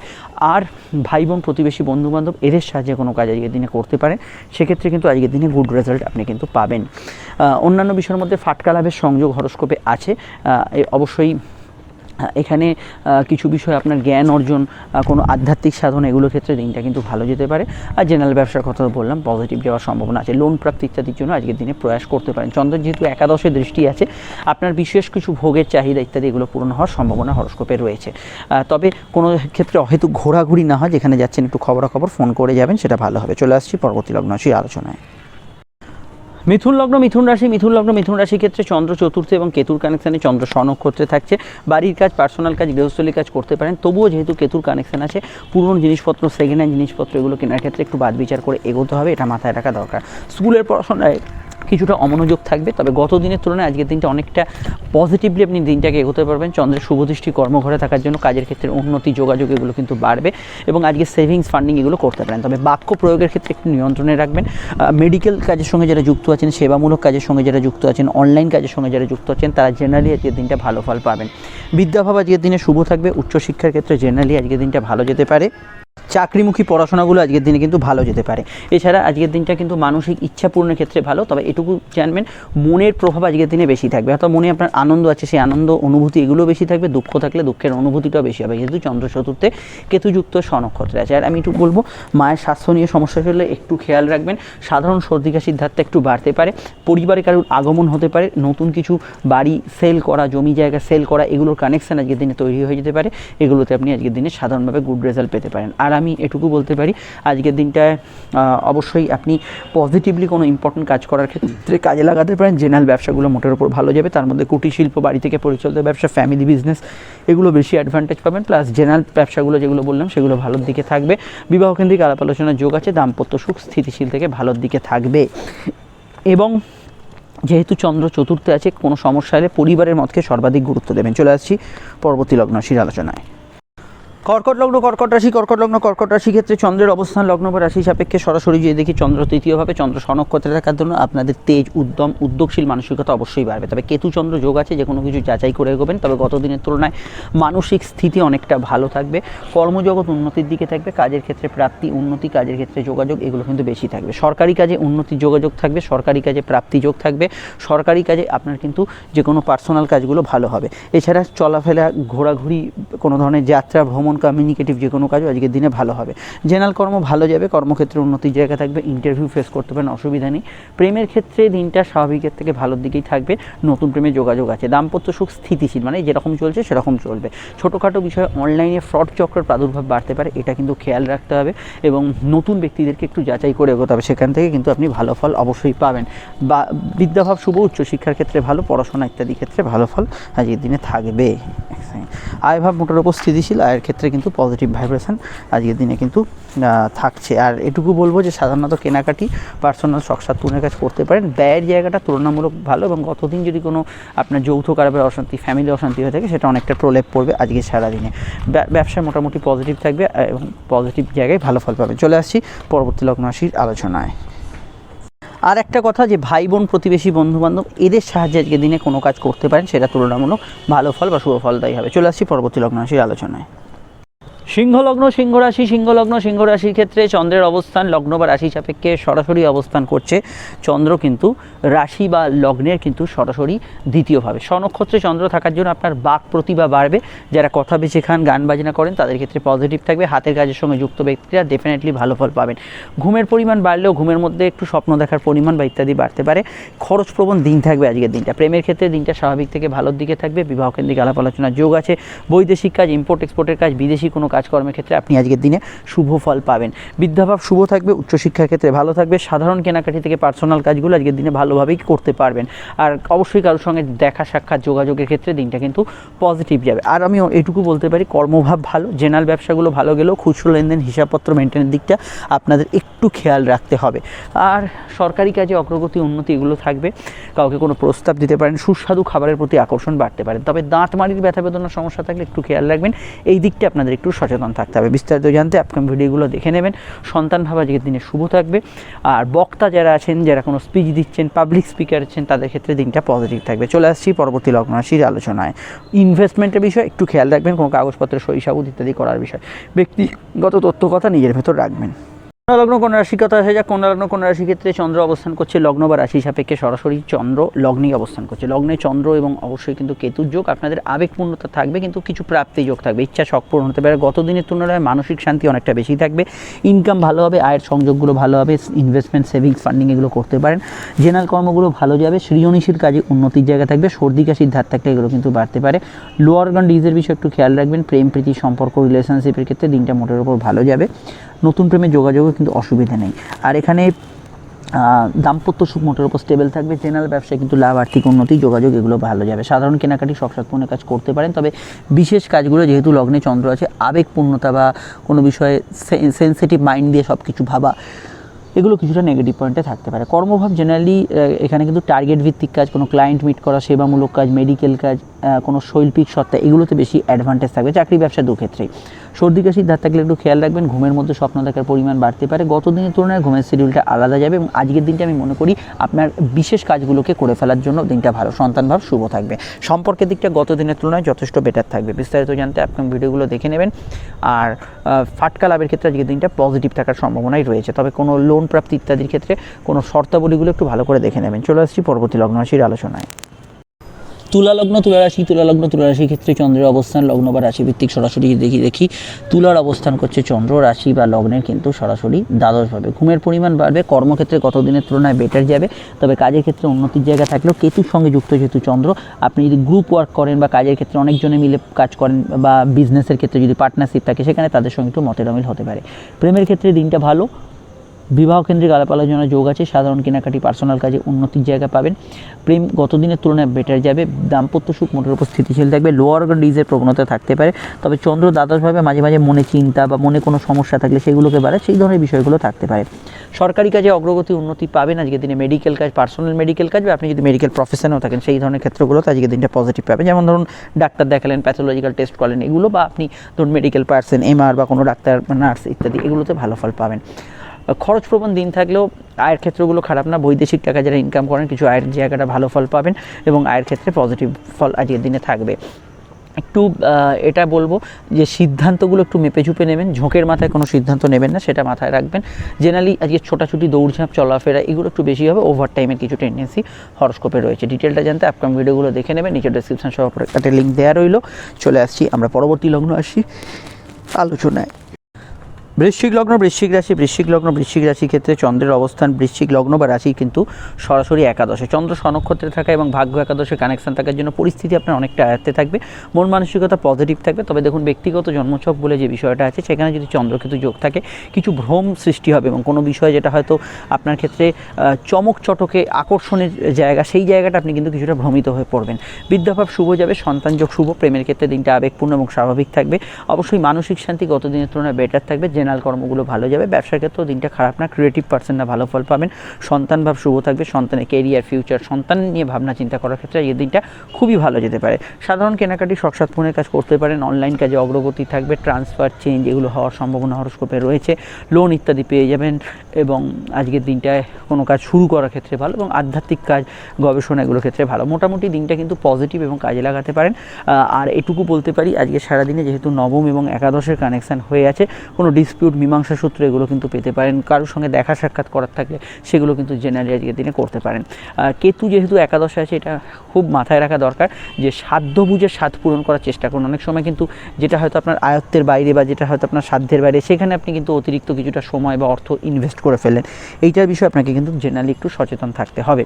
আর ভাই বোন প্রতিবেশী, বন্ধুবান্ধব, এদের সাহায্যে কোনো কাজ আজকের দিনে করতে পারে। সেক্ষেত্রে কিন্তু আজকের দিনে গুড রেজাল্ট আপনি কিন্তু পাবেন। অন্যান্য বিষয়ের মধ্যে ফাটকা লাভের সংযোগ হরস্কোপে আছে। অবশ্যই এখানে কিছু বিষয় আপনার জ্ঞান অর্জন কোনো আধ্যাত্মিক সাধন এগুলোর ক্ষেত্রে দিনটা কিন্তু ভালো যেতে পারে। আর জেনারেল ব্যবসার কথা বললাম পজিটিভ যাওয়ার সম্ভাবনা আছে। লোন প্রাপ্তি ইত্যাদির জন্য আজকের দিনে প্রয়াস করতে পারেন। চন্দ্র যেহেতু একাদশের দৃষ্টি আছে, আপনার বিশেষ কিছু ভোগের চাহিদা ইত্যাদি এগুলো পূরণ হওয়ার সম্ভাবনা হরস্কোপে রয়েছে। তবে কোনো ক্ষেত্রে হয়তো ঘোরাঘুরি না হয়, যেখানে যাচ্ছেন একটু খবরাখবর ফোন করে যাবেন, সেটা ভালো হবে। চলে আসছি পরবর্তী লগ্ন আলোচনায়। মিথুন লগ্ন, মিথুন রাশি, মিথুন লগ্ন, মিথুন রাশির ক্ষেত্রে চন্দ্র চতুর্থ এবং কেতুর কানেকশানে চন্দ্র স্বনক্ষত্রে থাকছে। বাড়ির কাজ পার্সোনাল কাজ, গৃহস্থলী কাজ করতে পারেন। তবুও যেহেতু কেতুর কানেকশান আছে, পুরনো জিনিসপত্র সেকেন্ড হ্যান্ড জিনিসপত্র এগুলো কেনার ক্ষেত্রে একটু বাদ বিচার করে এগোতে হবে, এটা মাথায় রাখা দরকার। স্কুলের পড়াশোনায় কিছুটা অমনোযোগ থাকবে। তবে গত দিনের তুলনায় আজকের দিনটা অনেকটা পজিটিভলি আপনি দিনটাকে এগোতে পারবেন। চন্দ্রের শুভদৃষ্টি কর্মঘরে থাকার জন্য কাজের ক্ষেত্রে উন্নতি, যোগাযোগ এগুলো কিন্তু বাড়বে এবং আজকে সেভিংস ফান্ডিং এগুলো করতে পারেন। তবে বাক্য প্রয়োগের ক্ষেত্রে একটু নিয়ন্ত্রণে রাখবেন। মেডিকেল কাজের সঙ্গে যারা যুক্ত আছেন, সেবামূলক কাজের সঙ্গে যারা যুক্ত আছেন অনলাইন কাজের সঙ্গে যারা যুক্ত আছেন, তারা জেনারেলি আজকের দিনটা ভালো ফল পাবেন। বিদ্যাভাব আজকের দিনে শুভ থাকবে। উচ্চশিক্ষার ক্ষেত্রে জেনারেলি আজকের দিনটা ভালো যেতে পারে। চাকরিমুখী পড়াশোনাগুলো আজকের দিনে কিন্তু ভালো যেতে পারে। এছাড়া আজকের দিনটা কিন্তু মানসিক ইচ্ছা পূরণের ক্ষেত্রে ভালো, তবে এটুকু জানবেন, মনের প্রভাব আজকের দিনে বেশি থাকবে। অর্থাৎ মনে আপনার আনন্দ আছে, সেই আনন্দ, অনুভূতি এগুলো বেশি থাকবে, দুঃখ থাকলে দুঃখের অনুভূতিটাও বেশি হবে। যেহেতু চন্দ্র চতুর্থে কেতুযুক্ত স্বনক্ষত্রে আছে। আর আমি একটু বলব, মায়ের স্বাস্থ্য নিয়ে সমস্যা হলে একটু খেয়াল রাখবেন। সাধারণ সর্দি কাশির ধারটা একটু বাড়তে পারে। পরিবারে কারোর আগমন হতে পারে। নতুন কিছু বাড়ি সেল করা, জমি জায়গা সেল করা, এগুলোর কানেকশান আজকের দিনে তৈরি হয়ে যেতে পারে। এগুলোতে আপনি আজকের দিনে সাধারণভাবে গুড রেজাল্ট পেতে পারেন। আর আমি এটুকু বলতে পারি, আজকের দিনটায় অবশ্যই আপনি পজিটিভলি কোনো ইম্পর্টেন্ট কাজ করার ক্ষেত্রে কাজে লাগাতে পারেন। জেনারেল ব্যবসাগুলো মোটের উপর ভালো যাবে। তার মধ্যে কুটির শিল্প, বাড়ি থেকে পরিচালিত ব্যবসা ফ্যামিলি বিজনেস এগুলো বেশি অ্যাডভান্টেজ পাবেন। প্লাস জেনারেল ব্যবসাগুলো যেগুলো বললাম, সেগুলো ভালোর দিকে থাকবে। বিবাহ কেন্দ্রিক আলাপ আলোচনার যোগ আছে। দাম্পত্য সুখ স্থিতিশীল থেকে ভালোর দিকে থাকবে। এবং যেহেতু চন্দ্র চতুর্থে আছে, কোনো সমস্যা হলে পরিবারের মতকে সর্বাধিক গুরুত্ব দেবেন। চলে আসছি পরবর্তী লগ্ন রাশির আলোচনায়। কর্কট লগ্ন, কর্কট রাশি, কর্কট লগ্ন, কর্কট রাশি ক্ষেত্রে চন্দ্রের অবস্থান, লগ্ন বা রাশি সাপেক্ষে সরাসরি যদি দেখি চন্দ্র তৃতীয়ভাবে চন্দ্র সনক্ষত্রে থাকার জন্য আপনাদের তেজ, উদ্যম, উদ্যোগশীল মানসিকতা অবশ্যই বাড়বে। তবে কেতু চন্দ্র যোগ আছে যে কোনো কিছু যাচাই করে এগোবেন। তবে গত দিনের তুলনায় মানসিক স্থিতি অনেকটা ভালো থাকবে। কর্মজগৎ উন্নতির দিকে থাকবে, কাজের ক্ষেত্রে প্রাপ্তি, উন্নতি, কাজের ক্ষেত্রে যোগাযোগ, এগুলো কিন্তু বেশি থাকবে। সরকারি কাজে উন্নতির যোগাযোগ থাকবে, সরকারি কাজে প্রাপ্তি যোগ থাকবে। সরকারি কাজে আপনার কিন্তু যে কোনো পার্সোনাল কাজগুলো ভালো হবে। এছাড়া চলাফেরা, ঘোরাঘুরি, কোনো ধরনের যাত্রা, ভ্রমণ কমিউনিকেটিভ যে কোনো কাজও আজকের দিনে ভালো হবে। জেনারেল কর্ম ভালো যাবে, কর্মক্ষেত্রে উন্নতির জায়গা থাকবে ইন্টারভিউ ফেস করতে পারেন, অসুবিধা নেই। প্রেমের ক্ষেত্রে দিনটা স্বাভাবিকের থেকে ভালোর দিকেই থাকবে, নতুন প্রেমে যোগাযোগ আছে। দাম্পত্য সুখ স্থিতিশীল মানে যেরকম চলছে সেরকম চলবে। ছোটোখাটো বিষয়ে অনলাইনে ফ্রড চক্রের প্রাদুর্ভাব বাড়তে পারে, এটা কিন্তু খেয়াল রাখতে হবে এবং নতুন ব্যক্তিদেরকে একটু যাচাই করে এগোতে হবে। সেখান থেকে কিন্তু আপনি ভালো ফল অবশ্যই পাবেন। বা বিদ্যাভাব শুভ উচ্চশিক্ষার ক্ষেত্রে ভালো, পড়াশোনা ইত্যাদি ক্ষেত্রে ভালো ফল আজকের দিনে থাকবে। আয়ভাব মোটার উপর স্থিতিশীল, আয়ের ক্ষেত্রে কিন্তু পজিটিভ ভাইব্রেশন আজকের দিনে কিন্তু থাকছে। আর এটুকু বলব যে সাধারণত কেনাকাটি পার্সোনাল শখসাত পূর্ণের কাজ করতে পারেন। ব্যয়ের জায়গাটা তুলনামূলক ভালো এবং গতদিন যদি কোনো আপনার যৌথ কারণে অশান্তি ফ্যামিলি অশান্তি হয়ে থাকে, সেটা অনেকটা প্রলেপ পড়বে আজকে সারাদিনে। ব্যা- ব্যবসায় মোটামুটি পজিটিভ থাকবে এবং পজিটিভ জায়গায় ভালো ফল পাবে চলে আসছি পরবর্তী লগ্ন রাশির আলোচনায়। আর একটা কথা যে ভাই বোন প্রতিবেশী বন্ধু বান্ধব এদের সাহায্যে আজকে দিনে কোনো কাজ করতে পারেন, সেটা তুলনামূলক ভালো ফল বা শুভ ফলদায়ী হবে। চলে আসছি পরবর্তী লগ্ন রাশির আলোচনায়। সিংহলগ্ন সিংহ রাশি সিংহলগ্ন সিংহ রাশির ক্ষেত্রে চন্দ্রের অবস্থান, লগ্ন বা রাশি সাপেক্ষে সরাসরি অবস্থান করছে। চন্দ্র কিন্তু রাশি বা লগ্নের কিন্তু সরাসরি দ্বিতীয়ভাবে। স্বনক্ষত্রে চন্দ্র থাকার জন্য আপনার বাক প্রতিভা বাড়বে। যারা কথা বেছে খান, গান বাজনা করেন, তাদের ক্ষেত্রে পজিটিভ থাকবে। হাতের কাজের সঙ্গে যুক্ত ব্যক্তিরা ডেফিনেটলি ভালো ফল পাবেন। ঘুমের পরিমাণ বাড়লেও ঘুমের মধ্যে একটু স্বপ্ন দেখার পরিমাণ বা ইত্যাদি বাড়তে পারে। খরচপ্রবণ দিন থাকবে আজকের দিনটা। প্রেমের ক্ষেত্রে দিনটা স্বাভাবিক থেকে ভালোর দিকে থাকবে। বিবাহ কেন্দ্রিক আলাপ আলোচনার যোগ আছে। বৈদেশিক কাজ ইম্পোর্ট এক্সপোর্টের কাজ, বিদেশি কোনো কাজকর্মের ক্ষেত্রে আপনি আজকের দিনে শুভ ফল পাবেন। বিদ্যাভাব শুভ থাকবে, উচ্চশিক্ষার ক্ষেত্রে ভালো থাকবে, সাধারণ কেনাকাটি থেকে পার্সোনাল কাজগুলো আজকের দিনে ভালোভাবেই করতে পারবেন। আর অবশ্যই কারোর সঙ্গে দেখা সাক্ষাৎ যোগাযোগের ক্ষেত্রে দিনটা কিন্তু পজিটিভ যাবে। আর আমি এটুকু বলতে পারি, কর্মভাব ভালো, জেনারেল ব্যবসাগুলো ভালো গেলেও খুচরো লেনদেন, হিসাবপত্র মেনটেনের দিকটা আপনাদের একটু খেয়াল রাখতে হবে। আর সরকারি কাজে অগ্রগতি, উন্নতি এগুলো থাকবে। কাউকে কোনো প্রস্তাব দিতে পারেন, সুস্বাদু খাবারের প্রতি আকর্ষণ বাড়তে পারেন তবে দাঁত মাড়ির ব্যথা বেদনার সমস্যা থাকলে একটু খেয়াল রাখবেন। এই দিকটা আপনাদের একটু সচেতন থাকতে হবে। বিস্তারিত জানতে আপনার ভিডিওগুলো দেখে নেবেন। সন্তান ভাবা আজকের দিনে শুভ থাকবে। আর বক্তা যারা আছেন, যারা কোনো স্পিচ দিচ্ছেন পাবলিক স্পিকার আছেন, তাদের ক্ষেত্রে দিনটা পজিটিভ থাকবে। চলে আসছি পরবর্তী লগ্ন রাশির আলোচনায়। ইনভেস্টমেন্টের বিষয়ে একটু খেয়াল রাখবেন, কোনো কাগজপত্রের সই সাবুত ইত্যাদি করার বিষয়। ব্যক্তিগত তথ্য কথা নিজের ভেতর রাখবেন। লগ্ন, কোন রাশি কথা হয়ে যাক কন্যা লগ্ন, কোন রাশি ক্ষেত্রে চন্দ্র অবস্থান করছে, লগ্ন বা রাশি সাপেক্ষে সরাসরি চন্দ্র লগ্নেই অবস্থান করছে। লগ্নে চন্দ্র এবং অবশ্যই কিন্তু কেতুর যোগ, আপনাদের আবেগপূর্ণতা থাকবে, কিন্তু কিছু প্রাপ্তি যোগ থাকবে, ইচ্ছা শখ পূরণ হতে পারে গত দিনের তুলনায় মানসিক শান্তি অনেকটা বেশি থাকবে ইনকাম ভালো হবে, আয়ের সংযোগগুলো ভালো হবে ইনভেস্টমেন্ট সেভিংস ফান্ডিং এগুলো করতে পারেন জেনারেল কর্মগুলো ভালো যাবে, সৃজনশীল কাজে উন্নতির জায়গা থাকবে, সর্দি কাশির ধার থাকলে এগুলো কিন্তু বাড়তে পারে। লোয়ার গান ডিজের বিষয়ে একটু খেয়াল রাখবেন, প্রেম, প্রীতি, সম্পর্ক রিলেশনশিপের ক্ষেত্রে দিনটা মোটের উপর ভালো যাবে। নতুন প্রেমে যোগাযোগও কিন্তু অসুবিধা নেই। আর এখানে দাম্পত্য সুখ মোটের উপর স্টেবল থাকবে জেনারেল ব্যবসায় কিন্তু লাভ, আর্থিক উন্নতি, যোগাযোগ এগুলো ভালো যাবে। সাধারণ কেনাকাটি সবসাৎপূর্ণের কাজ করতে পারেন, তবে বিশেষ কাজগুলো যেহেতু লগ্নে চন্দ্র আছে, আবেগপূর্ণতা বা কোনো বিষয়ে সেন্সিটিভ মাইন্ড দিয়ে সব কিছু ভাবা, এগুলো কিছুটা নেগেটিভ পয়েন্টে থাকতে পারে। কর্মভাব জেনারেলি এখানে কিন্তু টার্গেট ভিত্তিক কাজ, কোনো ক্লায়েন্ট মিট করা, সেবামূলক কাজ মেডিকেল কাজ কোনো শৈল্পিক সত্তা, এগুলোতে বেশি অ্যাডভান্টেজ থাকবে। চাকরি ব্যবসা দু ক্ষেত্রেই সর্দি কাশির ধার থাকলে একটু খেয়াল রাখবেন। ঘুমের মধ্যে স্বপ্ন দেখার পরিমাণ বাড়তে পারে। গত দিনের তুলনায় ঘুমের শিডিউলটা আলাদা যাবে এবং আজকের দিনটা আমি মনে করি আপনার বিশেষ কাজগুলোকে করে ফেলার জন্য দিনটা ভালো। সন্তানভাব শুভ থাকবে। সম্পর্কের দিকটা গত দিনের তুলনায় যথেষ্ট বেটার থাকবে। বিস্তারিত জানতে আপনার ভিডিওগুলো দেখে নেবেন। আর ফাটকা লাভের ক্ষেত্রে আজকের দিনটা পজিটিভ থাকার সম্ভাবনাই রয়েছে। তবে কোনো লোন প্রাপ্তি ইত্যাদির ক্ষেত্রে কোনো শর্তাবলীগুলো একটু ভালো করে দেখে নেবেন। চলে আসছি পরবর্তী লগ্ন রাশির আলোচনায়। তুলা লগ্ন, তুলা রাশি, তুলা লগ্ন, তুলা রাশির ক্ষেত্রে চন্দ্রের অবস্থান, লগ্ন বা রাশি ভিত্তিক সরাসরি দেখি দেখি, তুলার অবস্থান করছে চন্দ্র, রাশি বা লগ্নের কিন্তু সরাসরি দ্বাদশ দ্বাদশভাবে ঘুমের পরিমাণ বাড়বে, কর্মক্ষেত্রে কত দিনের তুলনায় বেটার যাবে, তবে কাজের ক্ষেত্রে উন্নতির জায়গা থাকলেও কেতুর সঙ্গে যুক্ত যেহেতু চন্দ্র, আপনি যদি গ্রুপ ওয়ার্ক করেন বা কাজের ক্ষেত্রে অনেকজনে মিলে কাজ করেন বা বিজনেসের ক্ষেত্রে যদি পার্টনারশিপ থাকে, সেখানে তাদের সঙ্গে একটু মতের অমিল হতে পারে। প্রেমের ক্ষেত্রে দিনটা ভালো বিবাহ কেন্দ্রিক আলাপ আলোচনার যোগ আছে। সাধারণ কেনাকাটি পার্সোনাল কাজে উন্নতির জায়গা পাবেন। প্রেম গত দিনের তুলনায় বেটার যাবে। দাম্পত্য সুখ মোটের উপর স্থিতিশীল থাকবে। লোয়ার ডিজের প্রবণতা থাকতে পারে। তবে চন্দ্র দ্বাদশভাবে মাঝে মাঝে মনে চিন্তা বা মনে কোনো সমস্যা থাকলে সেগুলোকে বাড়ে সেই ধরনের বিষয়গুলো থাকতে পারে। সরকারি কাজে অগ্রগতি উন্নতি পাবেন। আজকের দিনে মেডিকেল কাজ পার্সোনাল মেডিকেল কাজ বা আপনি যদি মেডিকেল প্রফেশনেও থাকেন, সেই ধরনের ক্ষেত্রগুলোতে আজকের দিনটা পজিটিভ পাবেন। যেমন ধরুন, ডাক্তার দেখালেন প্যাথোলজিক্যাল টেস্ট করলেন, এগুলো বা আপনি ধরুন মেডিকেল পার্সন এমআর বা কোনো ডাক্তার নার্স ইত্যাদি, এগুলোতে ভালো ফল পাবেন। খরচ প্রবণ দিন থাকলেও আয়ের ক্ষেত্রগুলো খারাপ না। বৈদেশিক টাকা যারা ইনকাম করেন, কিছু আয়ের জায়গাটা ভালো ফল পাবেন এবং আয়ের ক্ষেত্রে পজিটিভ ফল আজকের দিনে থাকবে। একটু এটা বলব যে সিদ্ধান্তগুলো একটু মেপে ঝুপে নেবেন। ঝোঁকের মাথায় কোনো সিদ্ধান্ত নেবেন না, সেটা মাথায় রাখবেন। জেনারেলি আজকে ছোটাছুটি, দৌড়ঝাঁপ, চলাফেরা, এগুলো একটু বেশি হবে। ওভার টাইমের কিছু টেন্ডেন্সি হরস্কোপে রয়েছে। ডিটেলটা জানতে আপকাম ভিডিওগুলো দেখে নেবেন। নিচে ডিসক্রিপশন সহ একটা লিঙ্ক দেওয়া রইল। চলে আসছি, আমরা পরবর্তী লগ্ন আসি আলোচনায়। বৃশ্চিক লগ্ন, বৃশ্চিক রাশি, বৃশ্চিক লগ্ন, বৃশ্চিক রাশির ক্ষেত্রে চন্দ্রের অবস্থান বৃশ্চিক লগ্ন বা রাশি কিন্তু সরাসরি একাদশে। চন্দ্র স্বনক্ষত্রে থাকা এবং ভাগ্য একাদশে কানেকশন থাকার জন্য পরিস্থিতি আপনার অনেকটা আয়ত্তে থাকবে, মন মানসিকতা পজিটিভ থাকবে। তবে দেখুন, ব্যক্তিগত জন্মছক বলে যে বিষয়টা আছে, সেখানে যদি চন্দ্রকেতু যোগ থাকে, কিছু ভ্রম সৃষ্টি হবে এবং কোনো বিষয় যেটা হয়তো আপনার ক্ষেত্রে চমক চটকে আকর্ষণের জায়গা, সেই জায়গাটা আপনি কিন্তু কিছুটা ভ্রমিত হয়ে পড়বেন। বিদ্যাভাব শুভ যাবে, সন্তান যোগ শুভ, প্রেমের ক্ষেত্রে দিনটা আবেগপূর্ণ এবং স্বাভাবিক থাকবে। অবশ্যই মানসিক শান্তি গত দিনের তুলনায় বেটার থাকবে। জেনারেল কর্মগুলো ভালো যাবে, ব্যবসার ক্ষেত্রেও দিনটা খারাপ না ক্রিয়েটিভ পার্সনরা ভালো ফল পাবেন। সন্তান ভাব শুভ থাকবে সন্তানের কেরিয়ার ফিউচার সন্তান নিয়ে ভাবনা চিন্তা করার ক্ষেত্রে এই দিনটা খুবই ভালো যেতে পারে। সাধারণ কেনাকাটি শখসাত ফোনের কাজ করতে পারেন অনলাইন কাজে অগ্রগতি থাকবে ট্রান্সফার চেঞ্জ এগুলো হওয়ার সম্ভাবনা হরস্কোপে রয়েছে। লোন ইত্যাদি পেয়ে যাবেন এবং আজকের দিনটায় কোনো কাজ শুরু করার ক্ষেত্রে ভালো এবং আধ্যাত্মিক কাজ গবেষণা এগুলোর ক্ষেত্রে ভালো। মোটামুটি দিনটা কিন্তু পজিটিভ এবং কাজে লাগাতে পারেন। আর এটুকু বলতে পারি, আজকে সারাদিনে যেহেতু নবম এবং একাদশের কানেকশান হয়ে আছে, কোনো ডিসপিউট মীমাংসা সূত্র এগুলো কিন্তু পেতে পারেন। কারোর সঙ্গে দেখা সাক্ষাৎ করার থাকলে সেগুলো কিন্তু জেনারেলি আজকের দিনে করতে পারেন। কেতু যেহেতু একাদশে আছে, এটা খুব মাথায় রাখা দরকার যে সাধ্য বুঝে স্বাদ পূরণ করার চেষ্টা করুন। অনেক সময় কিন্তু যেটা হয়তো আপনার আয়ত্তের বাইরে বা যেটা হয়তো আপনার সাধ্যের বাইরে, সেখানে আপনি কিন্তু অতিরিক্ত কিছুটা সময় বা অর্থ ইনভেস্ট করে ফেলেন এইটার বিষয়ে আপনাকে কিন্তু জেনারেলি একটু সচেতন থাকতে হবে।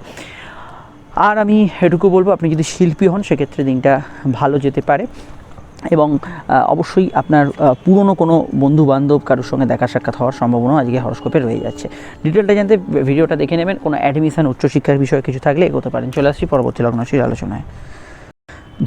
আর আমি এটুকু বলব, আপনি যদি শিল্পী হন, সেক্ষেত্রে দিনটা ভালো যেতে পারে। এবং অবশ্যই আপনার পুরনো কোনো বন্ধু বান্ধব কারোর সঙ্গে দেখা সাক্ষাৎ হওয়ার সম্ভাবনা আজকে হরস্কোপে রয়ে যাচ্ছে। ডিটেলটা জানতে ভিডিওটা দেখে নেবেন। কোনো অ্যাডমিশন, উচ্চশিক্ষার বিষয়ে কিছু থাকলে এগোতে পারেন। চলে আসছি পরবর্তী লগ্নশীল আলোচনায়।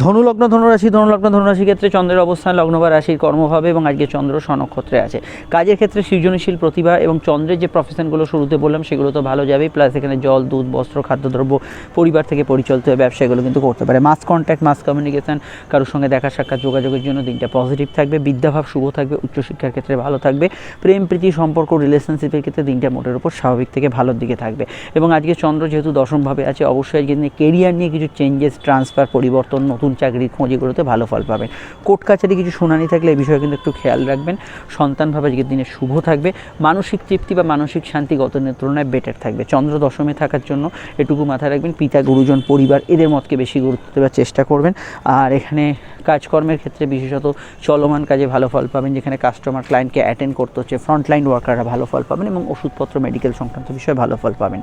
ধনুলগ্ন ধনুরাশি ধনুলগ্ন ধনুরাশি ক্ষেত্রে চন্দ্রের অবস্থান, লগ্ন বা রাশির কর্মভাবে এবং আজকে চন্দ্র স্বনক্ষত্রে আছে। কাজের ক্ষেত্রে সৃজনশীল প্রতিভা এবং চন্দ্রের যে প্রফেশনগুলো শুরুতে বললাম, সেগুলো তো ভালো যাবেই। প্লাস এখানে জল, দুধ, বস্ত্র, খাদ্যদ্রব্য, পরিবার থেকে পরিচালিত ব্যবসা, এগুলো কিন্তু করতে পারে। মাস কন্ট্যাক্ট মাস কমিউনিকেশন কারোর সঙ্গে দেখা সাক্ষাৎ, যোগাযোগের জন্য দিনটা পজিটিভ থাকবে। বিদ্যাভাব শুভ থাকবে, উচ্চশিক্ষার ক্ষেত্রে ভালো থাকবে। প্রেম, প্রীতি, সম্পর্ক রিলেশনশিপের ক্ষেত্রে দিনটা মোটের উপর স্বাভাবিক থেকে ভালোর দিকে থাকবে। এবং আজকে চন্দ্র যেহেতু দশমভাবে আছে, অবশ্যই আজকে কেরিয়ার নিয়ে কিছু চেঞ্জেস ট্রান্সফার পরিবর্তন নতুন চাকরির খোঁজ এগুলোতে ভালো ফল পাবেন। কোর্ট কাছারি কিছু শুনানি থাকলে এই বিষয়ে কিন্তু একটু খেয়াল রাখবেন। সন্তানভাবে আজকের দিনে শুভ থাকবে। মানসিক তৃপ্তি বা মানসিক শান্তি গত তুলনায় বেটার থাকবে। চন্দ্র দশমে থাকার জন্য এটুকু মাথায় রাখবেন। পিতা, গুরুজন, পরিবার এদের মতকে বেশি গুরুত্ব দেওয়ার চেষ্টা করবেন। আর এখানে কাজকর্মের ক্ষেত্রে বিশেষত চলমান কাজে ভালো ফল পাবেন। যেখানে কাস্টমার ক্লায়েন্টকে অ্যাটেন্ড করতে হচ্ছে ফ্রন্টলাইন ওয়ার্কাররা ভালো ফল পাবেন এবং ওষুধপত্র মেডিকেল সংক্রান্ত বিষয়ে ভালো ফল পাবেন।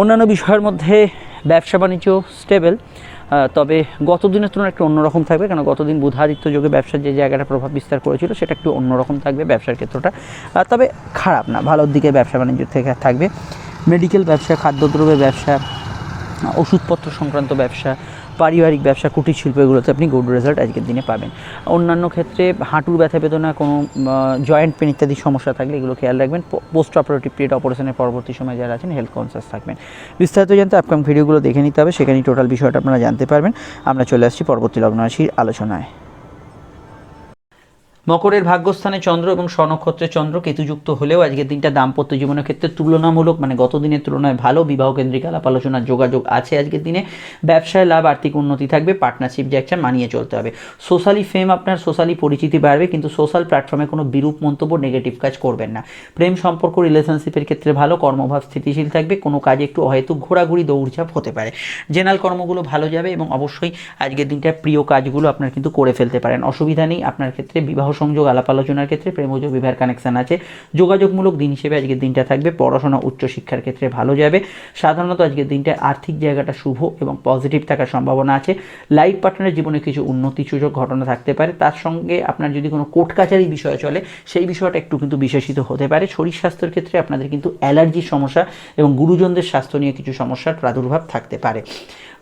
অন্যান্য বিষয়ের মধ্যে ব্যবসা বাণিজ্য স্টেবল তবে গত দিনের তুলনায় একটু অন্যরকম থাকবে কারণ গতদিন বুধাদিত্য যোগে ব্যবসার যে জায়গাটা প্রভাব বিস্তার করেছিল, সেটা একটু অন্যরকম থাকবে ব্যবসার ক্ষেত্রটা। তবে খারাপ না, ভালোর দিকে ব্যবসা বাণিজ্য থেকে থাকবে। মেডিকেল ব্যবসা, খাদ্যদ্রব্যের ব্যবসা, ওষুধপত্র সংক্রান্ত ব্যবসা পারিবারিক ব্যবসা, কুটির শিল্প, এগুলোতে আপনি গুড রেজাল্ট আজকের দিনে পাবেন। অন্যান্য ক্ষেত্রে হাঁটুর ব্যথা বেদনা, কোনো জয়েন্ট পেন ইত্যাদি সমস্যা থাকলে এগুলো খেয়াল রাখবেন। পোস্ট অপারেটিভ পিরিয়ড অপারেশনের পরবর্তী সময় যারা আছেন হেলথ কনসিয়াস থাকবেন। বিস্তারিত জানতে আপকাম ভিডিওগুলো দেখে নিতে হবে। সেখানেই টোটাল বিষয়টা আপনারা জানতে পারবেন। আমরা চলে আসছি পরবর্তী লগ্ন রাশির আলোচনায়। মকরের ভাগ্যস্থানে চন্দ্র এবং স্বনক্ষত্রে চন্দ্র কেতুযুক্ত হলেও আজকের দিনটা দাম্পত্য জীবনের ক্ষেত্রে তুলনামূলক মানে গত দিনের তুলনায় ভালো। বিবাহ কেন্দ্রিক আলাপ আলোচনার যোগাযোগ আছে আজকের দিনে। ব্যবসায় লাভ, আর্থিক উন্নতি থাকবে পার্টনারশিপ যে একটা মানিয়ে চলতে হবে। সোশ্যালি ফেম আপনার সোশ্যালি পরিচিতি বাড়বে, কিন্তু সোশ্যাল প্ল্যাটফর্মে কোনো বিরূপ মন্তব্য নেগেটিভ কাজ করবেন না। প্রেম সম্পর্ক রিলেশনশিপের ক্ষেত্রে ভালো, কর্মভাব স্থিতিশীল থাকবে, কোনো কাজে একটু হয়তো ঘোরাঘুরি, দৌড়ঝাঁপ হতে পারে। জেনারেল কর্মগুলো ভালো যাবে এবং অবশ্যই আজকের দিনটা প্রিয় কাজগুলো আপনার কিন্তু করে ফেলতে পারেন। অসুবিধা নেই, আপনার ক্ষেত্রে বিবাহ সংযোগ, আলাপ আলোচনার ক্ষেত্রে প্রেমজ বিবাহের কানেকশন আছে। যোগাযোগমূলক দিন হিসেবে আজকের দিনটা থাকবে। পড়াশোনা উচ্চশিক্ষার ক্ষেত্রে ভালো যাবে। সাধারণত আজকের দিনটা আর্থিক জায়গাটা শুভ এবং পজিটিভ থাকার সম্ভাবনা আছে। লাইফ পার্টনারের জীবনে কিছু উন্নতি সুযোগ ঘটনা থাকতে পারে। তার সঙ্গে আপনার যদি কোনো কোর্ট কাছারি বিষয় চলে, সেই বিষয়টা একটু কিন্তু বিশেষিত হতে পারে। শরীর স্বাস্থ্যের ক্ষেত্রে আপনাদের কিন্তু অ্যালার্জির সমস্যা এবং গুরুজনদের স্বাস্থ্য নিয়ে কিছু সমস্যার প্রাদুর্ভাব থাকতে পারে।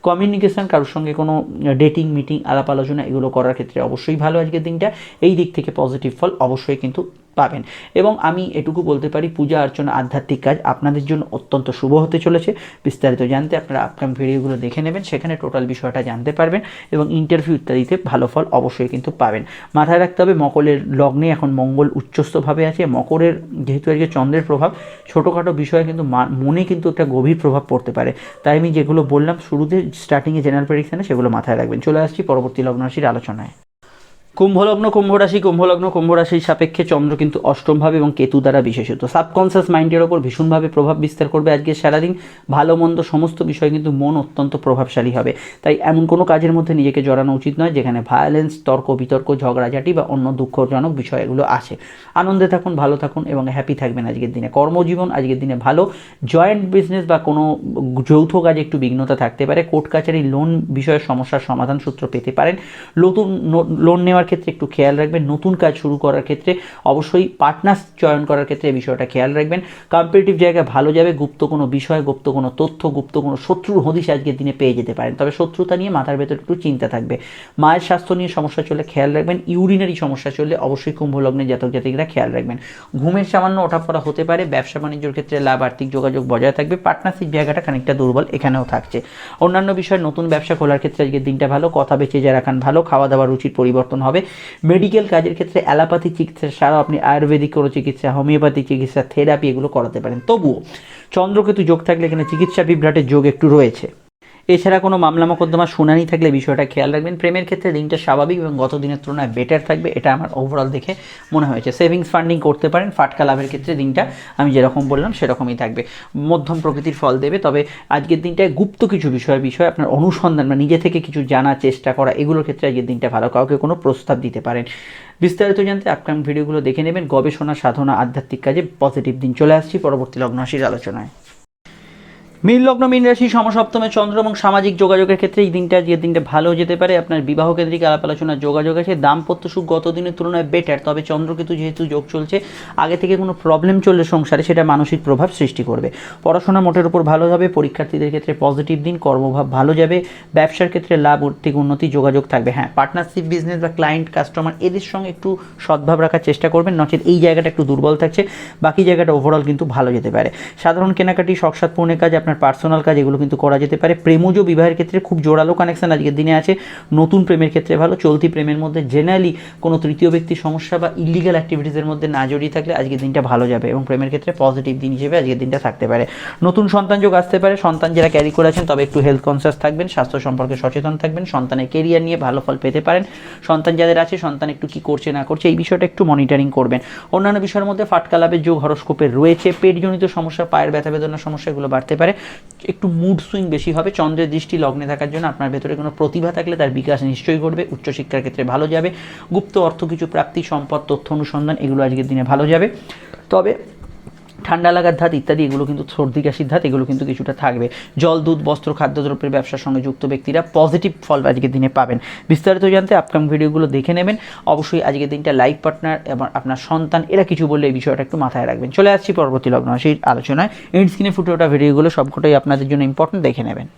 কমিউনিকেশন কারোর সঙ্গে কোনো ডেটিং মিটিং আলাপ আলোচনা এগুলো করার ক্ষেত্রে অবশ্যই ভালো আজকের দিনটা। এই দিক থেকে পজিটিভ ফল অবশ্যই কিন্তু পাবেন। এবং আমি এটুকু বলতে পারি, পূজা অর্চনা আধ্যাত্মিক কাজ আপনাদের জন্য অত্যন্ত শুভ হতে চলেছে। বিস্তারিত জানতে আপনারা আপকাম ভিডিওগুলো দেখে নেবেন, সেখানে টোটাল বিষয়টা জানতে পারবেন এবং ইন্টারভিউ ইত্যাদিতে ভালো ফল অবশ্যই কিন্তু পাবেন। মাথায় রাখতে হবে, মকরের লগ্নে এখন মঙ্গল উচ্চস্থভাবে আছে। মকরের যেহেতু আজকে চন্দ্রের প্রভাব, ছোটোখাটো বিষয়ে কিন্তু মনে কিন্তু একটা গভীর প্রভাব পড়তে পারে। তাই আমি যেগুলো বললাম, শুরুতে স্টার্টিংয়ে জেনারেল প্রেডিকশানে সেগুলো মাথায় রাখবেন। চলে আসছি পরবর্তী লগ্ন রাশির আলোচনায়। কুম্ভলগ্ন, কুম্ভরাশি, কুম্ভলগ্ন, কুম্ভরাশির সাপেক্ষে চন্দ্র কিন্তু অষ্টমভাবে এবং কেতু দ্বারা বিশেষিত। সাবকনসিয়াস মাইন্ডের ওপর ভীষণভাবে প্রভাব বিস্তার করবে আজকে সারাদিন। ভালো, মন্দ সমস্ত বিষয়ে কিন্তু মন অত্যন্ত প্রভাবশালী হবে। তাই এমন কোনো কাজের মধ্যে নিজেকে জড়ানো উচিত নয়, যেখানে ভায়োলেন্স তর্ক, বিতর্ক, ঝগড়াঝাটি বা অন্য দুঃখজনক বিষয় এগুলো আছে। আনন্দে থাকুন, ভালো থাকুন এবং হ্যাপি থাকবেন আজকের দিনে। কর্মজীবন আজকের দিনে ভালো। জয়েন্ট বিজনেস বা কোনো যৌথ কাজে একটু বিঘ্নতা থাকতে পারে। কোর্ট কাছারি লোন বিষয়ের সমস্যার সমাধান সূত্র পেতে পারেন। নতুন লোন নেওয়ার ক্ষেত্রে একটু খেয়াল রাখবেন, নতুন কাজ শুরু করার ক্ষেত্রে অবশ্যই পার্টনার চয়ন করার ক্ষেত্রে এই বিষয়টা খেয়াল রাখবেন। কম্পিটিটিভ জায়গায় ভালো যাবে, গুপ্ত কোনো বিষয়, গুপ্ত কোনো তথ্য, গুপ্ত কোনো শত্রুর হদিশ আজকের দিনে পেয়ে যেতে পারেন। তবে শত্রুতা নিয়ে মাথার ভেতর একটু চিন্তা থাকবে। মায়ের স্বাস্থ্য নিয়ে সমস্যা চলে খেয়াল রাখবেন ইউরিনারি সমস্যা চললে অবশ্যই কুম্ভ লগ্নে জাতক জাতিকরা খেয়াল রাখবেন। ঘুমের সামান্য ওঠাপড়া হতে পারে, ব্যবসা বাণিজ্যের ক্ষেত্রে লাভ আর্থিক যোগাযোগ বজায় থাকবে পার্টনারশিপ জায়গাটা খানিকটা দুর্বল এখানেও থাকছে। অন্যান্য বিষয়, নতুন ব্যবসা খোলার ক্ষেত্রে আজকের দিনটা ভালো, কথা বেঁচে যা রাখান ভালো খাওয়া দাওয়ার রুচির পরিবর্তন হবে। মেডিকেল কাজের ক্ষেত্রে অ্যালোপ্যাথি চিকিৎসা ছাড়াও আপনি আয়ুর্বেদিক কোনো চিকিৎসা, হোমিওপ্যাথি চিকিৎসা থেরাপি এগুলো করাতে পারেন। তবুও চন্দ্রকেতু যোগ থাকলে এখানে চিকিৎসা বিভ্রাটের যোগ একটু রয়েছে। এছাড়া কোনো মামলা মোকদ্দমা শুনানি থাকলে বিষয়টা খেয়াল রাখবেন। প্রেমের ক্ষেত্রে দিনটা স্বাভাবিক এবং গত দিনের তুলনায় বেটার থাকবে, এটা আমার ওভারঅল দেখে মনে হয়েছে। সেভিংস ফান্ডিং করতে পারেন, ফাটকা লাভের ক্ষেত্রে দিনটা আমি যেরকম বললাম সেরকমই থাকবে। মধ্যম প্রকৃতির ফল দেবে, তবে আজকের দিনটায় গুপ্ত কিছু বিষয় বিষয় আপনার অনুসন্ধান বা নিজে থেকে কিছু জানার চেষ্টা করা, এগুলোর ক্ষেত্রে আজকের দিনটা ভালো, কাউকে কোনো প্রস্তাব দিতে পারেন। বিস্তারিত জানতে আপকামিং ভিডিওগুলো দেখে নেবেন। গবেষণা, সাধনা, আধ্যাত্মিক কাজে পজিটিভ দিন চলে আসছি। পরবর্তী লগ্ন আলোচনায়। মীন লগ্ন মীন রাশি, সমসপ্তমে চন্দ্র এবং সামাজিক যোগাযোগের ক্ষেত্রে এই দিনটা যে দিনটা ভালো যেতে পারে, আপনার বিবাহ কেন্দ্রিক আলাপ আলোচনার যোগাযোগ আছে, দাম্পত্য সুখ গত দিনের তুলনায় বেটার তবে চন্দ্রকেতু যেহেতু যোগ চলছে, আগে থেকে কোনো প্রবলেম চললে সংসারে সেটা মানসিক প্রভাব সৃষ্টি করবে। পড়াশোনা মোটের উপর ভালো হবে, পরীক্ষার্থীদের ক্ষেত্রে পজিটিভ দিন, কর্মভাব ভালো যাবে, ব্যবসার ক্ষেত্রে লাভ আর্থিক উন্নতি, যোগাযোগ থাকবে। হ্যাঁ পার্টনারশিপ বিজনেস বা ক্লায়েন্ট কাস্টমার এদের সঙ্গে একটু সদ্ভাব রাখার চেষ্টা করবেন নচেত এই জায়গাটা একটু দুর্বল থাকছে, বাকি জায়গাটা ওভারঅল কিন্তু ভালো যেতে পারে। সাধারণ কেনাকাটি শখসাত পূর্ণের কাজ আপনার পার্সোনাল কাজ, এগুলো কিন্তু করা যেতে পারে। প্রেমজ বিবাহের ক্ষেত্রে খুব জোরালো কানেকশন আজকের দিনে আছে। নতুন প্রেমের ক্ষেত্রে ভালো, চলতি প্রেমের মধ্যে জেনারেলি কোনো তৃতীয় ব্যক্তির সমস্যা বা ইলিগাল অ্যাক্টিভিটিসের মধ্যে না জড়িয়ে থাকলে আজকের দিনটা ভালো যাবে এবং প্রেমের ক্ষেত্রে পজিটিভ দিন হিসেবে আজকের দিনটা থাকতে পারে। নতুন সন্তান যোগ আসতে পারে। সন্তান যারা ক্যারি করে আছেন তবে একটু হেলথ কনসিয়াস থাকবেন, স্বাস্থ্য সম্পর্কে সচেতন থাকবেন, সন্তানের কেরিয়ার নিয়ে ভালো ফল পেতে পারেন। সন্তান যাদের আছে, সন্তান একটু কি করছে, না করছে, এই বিষয়টা একটু মনিটরিং করবেন। অন্যান্য বিষয়ের মধ্যে ফাটকা লাভের যোগ হরস্কোপে রয়েছে। পেটজনিত সমস্যা, পায়ের ব্যথা বেদনার সমস্যা, এগুলো বাড়তে পারে। একটু মুড সুইং বেশি হবে, চন্দ্রের দৃষ্টি লগ্নে থাকার জন্য আপনার ভেতরে কোনো প্রতিভা থাকলে তার বিকাশ নিশ্চয়ই ঘটবে, উচ্চশিক্ষার ক্ষেত্রে ভালো যাবে, গুপ্ত অর্থ কিছু প্রাপ্তি, সম্পদ, তথ্য অনুসন্ধান, এগুলো আজকের দিনে ভালো যাবে। তবে ঠান্ডা লাগার ধাত ইত্যাদি, এগুলো কিন্তু সর্দি, কাশির ধাত, এগুলো কিন্তু কিছুটা থাকবে। জল, দুধ, বস্ত্র খাদ্যদ্রব্যের ব্যবসার সঙ্গে যুক্ত ব্যক্তিরা পজিটিভ ফল আজকের দিনে পাবেন। বিস্তারিত জানতে আপকাম ভিডিওগুলো দেখে নেবেন। অবশ্যই আজকের দিনটা লাইফ পার্টনার এবং আপনার সন্তান, এরা কিছু বললে এই বিষয়টা একটু মাথায় রাখবেন। চলে আসছি পরবর্তী লগ্ন সেই আলোচনায়। এন্ড স্ক্রিনে ফুটে ওঠা ভিডিওগুলো সবকটাই আপনাদের জন্য ইম্পর্টেন্ট দেখে নেবেন।